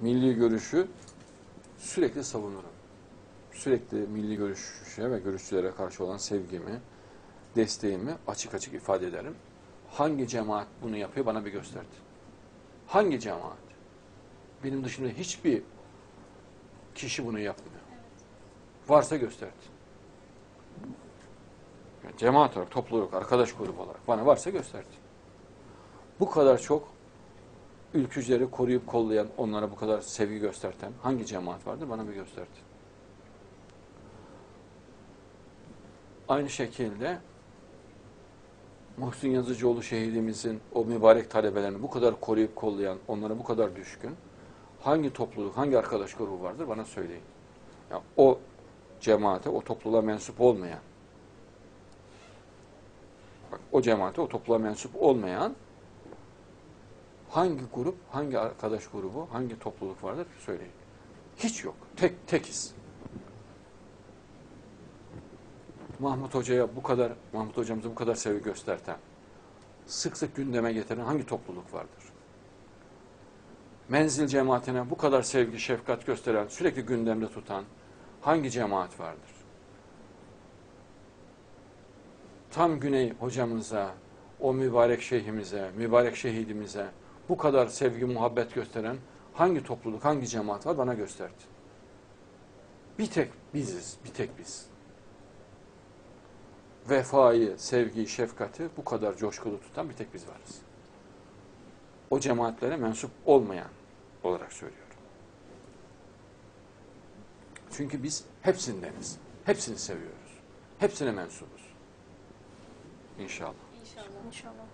milli görüşü sürekli savunurum. Sürekli milli görüşe ve görüşçülere karşı olan sevgimi, desteğimi açık açık ifade ederim. Hangi cemaat bunu yapıyor bana bir gösterdi. Hangi cemaat? Benim dışında hiçbir kişi bunu yapmıyor. Varsa gösterdi. Yani cemaat olarak, topluluk olarak, arkadaş grubu olarak bana varsa gösterdi. Bu kadar çok ülkücüleri koruyup kollayan, onlara bu kadar sevgi gösterten hangi cemaat vardır bana bir gösterdi. Aynı şekilde Muhsin Yazıcıoğlu şehidimizin o mübarek talebelerini bu kadar koruyup kollayan, onlara bu kadar düşkün hangi topluluk, hangi arkadaş grubu vardır bana söyleyin. Yani o cemaate, o topluluğa mensup olmayan, bak, o cemaate, o topluluğa mensup olmayan hangi grup, hangi arkadaş grubu, hangi topluluk vardır söyleyin. Hiç yok. Tek tekiz. Mahmut Hoca'ya bu kadar, Mahmut Hocamıza bu kadar sevgi gösterten, sık sık gündeme getiren hangi topluluk vardır? Menzil cemaatine bu kadar sevgi, şefkat gösteren, sürekli gündemde tutan hangi cemaat vardır? Tam Güney hocamıza, o mübarek şeyhimize, mübarek şehidimize bu kadar sevgi, muhabbet gösteren hangi topluluk, hangi cemaat var bana gösterdi. Bir tek biziz, bir tek biz. Vefayı, sevgiyi, şefkati bu kadar coşkulu tutan bir tek biz varız. O cemaatlere mensup olmayan olarak söylüyorum. Çünkü biz hepsindeniz. Hepsini seviyoruz. Hepsine mensubuz. İnşallah. İnşallah. İnşallah.